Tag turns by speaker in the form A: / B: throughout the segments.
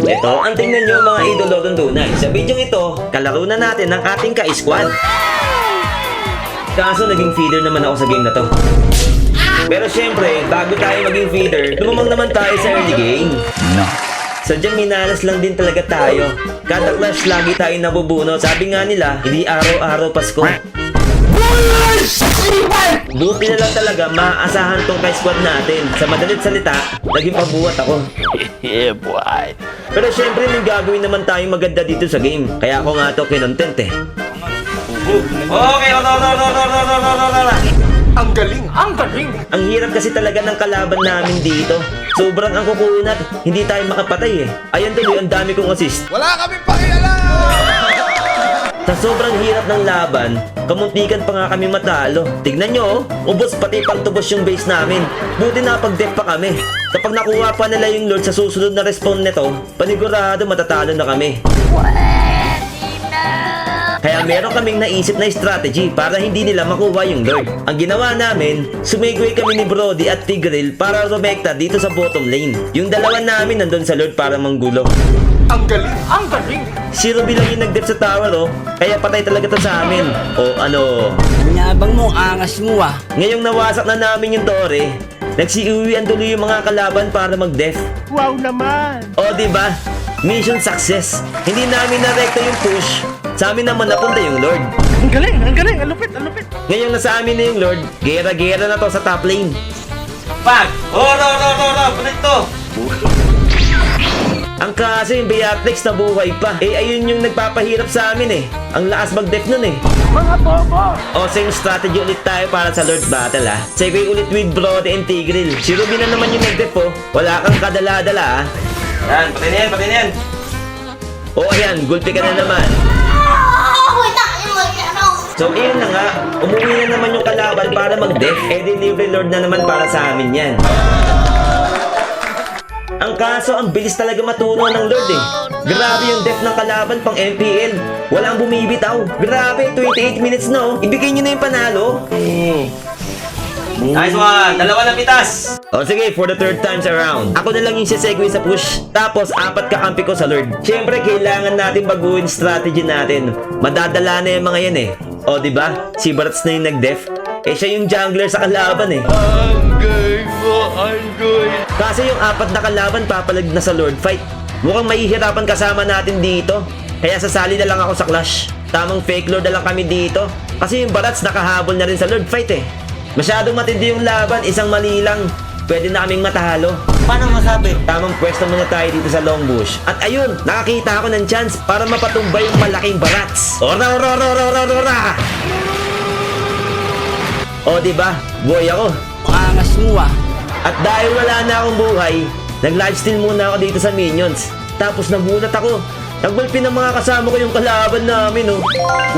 A: Ito, ang tingnan nyo mga idolo tunay. Sa video ito, kalaro na natin ng ating ka-squad. Kaso naging feeder naman ako sa game na to. Pero syempre, bago tayo maging feeder, lumamang naman tayo sa early game.
B: No.
A: Sadyang minalas lang din talaga tayo. Kada clash lagi tayo nabubunot. Sabi nga nila, hindi araw-araw Pasko. Buti na lang talaga maaasahan tong ka-squad natin. Sa madalit salita, naging pabuhat ako.
B: Yeah, boy.
A: Pero syempre may gagawin naman tayong maganda dito sa game. Kaya ako nga to kinontent eh. Okay, no, no, no, no, no, no, no, no, no, no.
C: Ang galing, ang galing.
A: Ang hirap kasi talaga ng kalaban namin dito. Sobrang ang kukunat, hindi tayo makapatay eh. Ayan tuloy, ang dami kong assist.
C: Wala kami pakialam.
A: Sa sobrang hirap ng laban, kamuntikan pa nga kami matalo. Tignan nyo oh, ubos pati pang tubos yung base namin. Buti na pag pa kami. Kapag nakuha pa nila yung Lord sa susunod na respawn nito, panigurado matatalo na kami. Kaya meron kaming naisip na strategy para hindi nila makuha yung Lord. Ang ginawa namin, sumigway kami ni Brody at Tigril para rumekta dito sa bottom lane. Yung dalawa namin nandun sa Lord para manggulo.
C: Ang galing, ang galing.
A: Si Ruby lang yung nag-dep sa tower oh, kaya patay talaga to sa amin. O ano,
D: Nyabang mo, angas mo ah.
A: ngayong nawasak na namin yung tore, nagsiuwian tuloy yung mga kalaban para mag-def.
E: Wow naman!
A: O di ba? Mission success. Hindi namin na-recta yung push. Sa amin naman napunta yung Lord.
E: Ang galing, ang galing, ang lupit, ang lupit.
A: Ngayong nasa amin na yung Lord, gera-gera na to sa top lane. Pag! Oh, no, no, no, no! Balik to! Ang kaso yung Beatrix na buhay pa. Eh, ayun yung nagpapahirap sa amin eh. Ang lakas mag-def nun eh.
E: Mga bobo!
A: O, same strategy ulit tayo para sa Lord Battle ah. Segue ulit with Brody and Tigril. Si Ruby na naman yung nag-def oh. Wala kang kadala-dala ah. Yan, pati na yan, pati na yan. O, ayan, gulpi ka na naman. So, iyon na nga. Umuwi na naman yung kalaban para mag-def. Eh, delivery lord na naman para sa amin yan. Ang kaso, ang bilis talaga matuno ng Lord eh. Grabe yung def ng kalaban pang MPL. Walang bumibitaw. Grabe, 28 minutes na oh. Ibigay nyo na yung panalo. Nice one! Dalawa na pitas! O sige, for the third times around. Ako na lang yung sisegue sa push. Tapos, apat kakampi ko sa Lord. Siyempre, kailangan natin baguhin strategy natin. Madadala na yung mga yan eh. O, di ba? Si Barats na yung nag-def. Eh, siya yung jungler sa kalaban eh. Kasi yung apat na kalaban papalag na sa Lord fight. Mukhang mahihirapan kasama natin dito. Kaya sasali na lang ako sa clash. Tamang fake Lord na lang kami dito. Kasi yung Barats nakahabol na rin sa Lord fight eh. Masyadong matindi yung laban, isang mali lang. Pwede na kaming matalo. Paano masabi? Tamang pwesto muna tayo dito sa long bush. At ayun, nakakita ako ng chance para mapatumbay yung malaking barats. Ora, ora, ora, ora, ora, ora. O, di ba? Buhay ako.
D: Angas mo ah.
A: At dahil wala na akong buhay, nag-lifesteal muna ako dito sa Minions. Tapos nagulat ako. Nagulpi ng mga kasama ko yung kalaban namin, oh.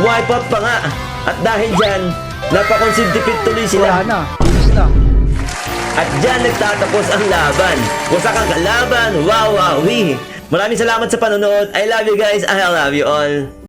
A: Wipe out pa nga. At dahil dyan, napakonsid defeat tuloy sila.
D: Wala na. Finish na.
A: At dyan nagtatapos ang laban. Wasak ang kalaban. Wow, wow, Maraming salamat sa panonood. I love you guys. I love you all.